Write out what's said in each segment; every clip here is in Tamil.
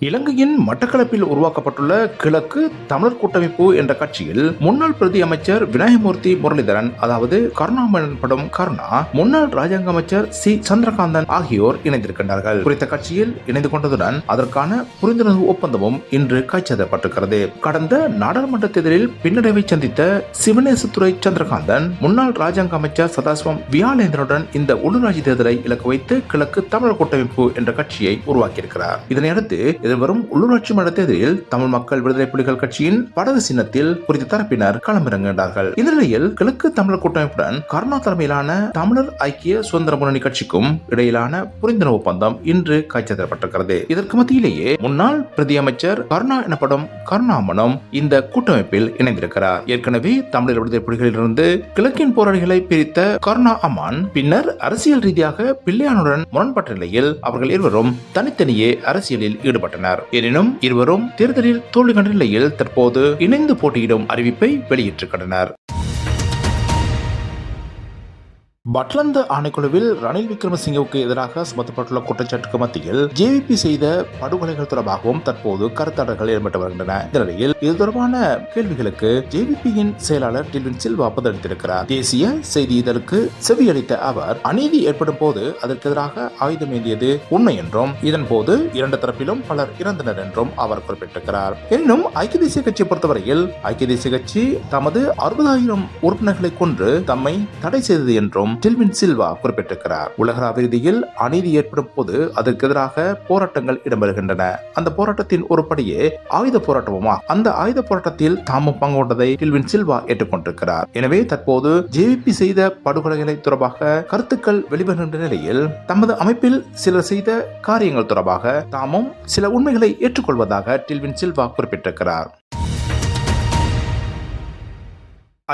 இலங்கையின் மட்டக்களப்பில் உருவாக்கப்பட்டுள்ள கிழக்கு தமிழர் கூட்டமைப்பு என்ற கட்சியில் முன்னாள் பிரதி அமைச்சர் விநாயகமூர்த்தி முரளிதரன் அதாவது கருணாமணன் படம் கருணா முன்னாள் ராஜாங்க அமைச்சர் சி. சந்திரகாந்தன் ஆகியோர் இணைந்திருக்கின்றார்கள். குறித்த கட்சியில் இணைந்து கொண்டதுடன் அதற்கான புரிந்துணர்வு ஒப்பந்தமும் இன்று கைச்சதப்பட்டிருக்கிறது கடந்த நாடாளுமன்ற தேர்தலில் பின்னடைவை சந்தித்த சிவனேசத்துறை சந்திரகாந்தன் முன்னாள் ராஜாங்க அமைச்சர் சதாசிவம் வியாலேந்திரனுடன் இந்த உள்ளூராட்சி தேர்தலை இலக்கு வைத்து கிழக்கு தமிழர் கூட்டமைப்பு என்ற கட்சியை உருவாக்கியிருக்கிறார். இதனையடுத்து எதிர்வரும் உள்ளூராட்சி மன்ற தேர்தலில் தமிழ் மக்கள் விடுதலை புலிகள் கட்சியின் படகு சின்னத்தில் குறித்த தரப்பினர் களமிறங்குகின்றார்கள் இந்த நிலையில் கிழக்கு தமிழர் கூட்டமைப்புடன் கருணா தலைமையிலான தமிழர் ஐக்கிய சுதந்திர முன்னணி கட்சிக்கும் இடையிலான புரிந்துணர்வு ஒப்பந்தம் இன்று கைச்சேதப்பட்டிருக்கிறது இதற்கு மத்தியிலேயே முன்னாள் பிரதி அமைச்சர் கருணா எனப்படும் கருணாமனும் இந்த கூட்டமைப்பில் இணைந்திருக்கிறார். ஏற்கனவே தமிழர் விடுதலை புலிகளிலிருந்து கிழக்கின் போராளிகளை பிரித்த கருணா அமான் பின்னர் அரசியல் ரீதியாக பிள்ளையானுடன் முரண்பட்ட நிலையில் அவர்கள் இருவரும் தனித்தனியே அரசியலில் ஈடுபட்டனர். எனினும் இருவரும் தேர்தலில் தோல்வி கண்ட நிலையில் தற்போது இணைந்து போட்டியிடும் அறிவிப்பை வெளியிட்டிருக்கின்றனர் பட்லந்த ஆணைக்குழுவில் ரணில் விக்ரமசிங்கவுக்கு எதிராக சுமத்தப்பட்டுள்ள குற்றச்சாட்டுக்கு மத்தியில் ஜேவிபி செய்த படுகொலைகள் தொடர்பாகவும் தற்போது கருத்தாடல்கள் ஏற்பட்டு வருகின்றன. இந்த நிலையில் இது தொடர்பான கேள்விகளுக்கு ஜேவிபியின் செயலாளர் டில்வின் சில்வா பதிலளித்திருக்கிறார். தேசிய செய்தி இதழுக்கு செவியளித்த அவர் அநீதி ஏற்படும் போது அதற்கு எதிராக ஆயுதம் ஏந்தியது உண்மை என்றும் இதன் போது இரண்டு தரப்பிலும் பலர் இறந்தனர் என்றும் அவர் குறிப்பிட்டிருக்கிறார். எனினும் ஐக்கிய தேசிய கட்சியை பொறுத்தவரையில் ஐக்கிய தேசிய கட்சி தமது அறுபதாயிரம் உறுப்பினர்களை கொன்று தம்மை தடை செய்தது என்றும் டில்வின் சில்வா குறிப்பிட்டிருக்கிறார். உலகளாவிய ரீதியில் அநீதி ஏற்படும் போது அதற்கு எதிராக போராட்டங்கள் இடம்பெறுகின்றன. அந்த போராட்டத்தின் ஒரு படியே ஆயுத போராட்டமுமா? அந்த ஆயுத போராட்டத்தில் தாமும் பங்கு கொண்டதை டில்வின் சில்வா ஏற்றுக்கொண்டிருக்கிறார். எனவே தற்போது ஜேவிபி செய்த படுகொலைகளை தொடர்பாக கருத்துக்கள் வெளிவருகின்ற நிலையில் தமது அமைப்பில் சிலர் செய்த காரியங்கள் தொடர்பாக தாமும் சில உண்மைகளை ஏற்றுக்கொள்வதாக டில்வின் சில்வா குறிப்பிட்டிருக்கிறார்.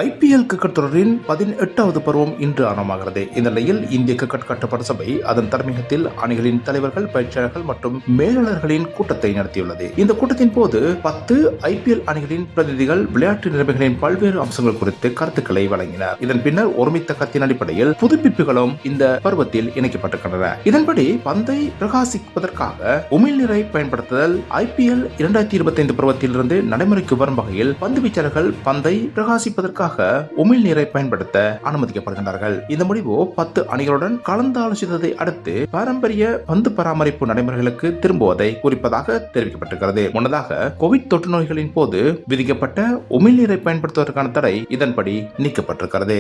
ஐபிஎல் கிரிக்கெட் தொடரின் பதினெட்டாவது பருவம் இன்று ஆரம்பமாகிறது. இந்த நிலையில் இந்திய கிரிக்கெட் கட்டுப்பாட்டு சபை அதன் தலைமையகத்தில் அணிகளின் தலைவர்கள் பயிற்சியாளர்கள் மற்றும் மேலாளர்களின் கூட்டத்தை நடத்தியுள்ளது. இந்த கூட்டத்தின் போது பத்து ஐபிஎல் அணிகளின் பிரதிநிதிகள் விளையாட்டு நிலைமைகளின் பல்வேறு அம்சங்கள் குறித்து கருத்துக்களை வழங்கினர். இதன் பின்னர் ஒருமித்த கத்தின் அடிப்படையில் புதுப்பிப்புகளும் இந்த பருவத்தில் இணைக்கப்பட்டிருக்கின்றன. இதன்படி பந்தை பிரகாசிப்பதற்காக உமிழ்நீரை பயன்படுத்துதல் ஐபிஎல் இரண்டாயிரத்தி இருபத்தி ஐந்து பருவத்திலிருந்து நடைமுறைக்கு வரும் வகையில் பந்து வீச்சாளர்கள் பந்தை பிரகாசிப்பதற்காக அதற்காக உமிழ்நீரை பயன்படுத்த அனுமதிக்கப்படுகின்றார்கள். இந்த முடிவு பத்து அணிகளுடன் கலந்தாலோசித்ததை அடுத்து பாரம்பரிய பந்து பராமரிப்பு நடைமுறைகளுக்கு திரும்புவதை குறிப்பதாக தெரிவிக்கப்பட்டிருக்கிறது. முன்னதாக கோவிட் தொற்று நோய்களின் போது விதிக்கப்பட்ட உமிழ்நீரை பயன்படுத்துவதற்கான தடை இதன்படி நீக்கப்பட்டிருக்கிறது.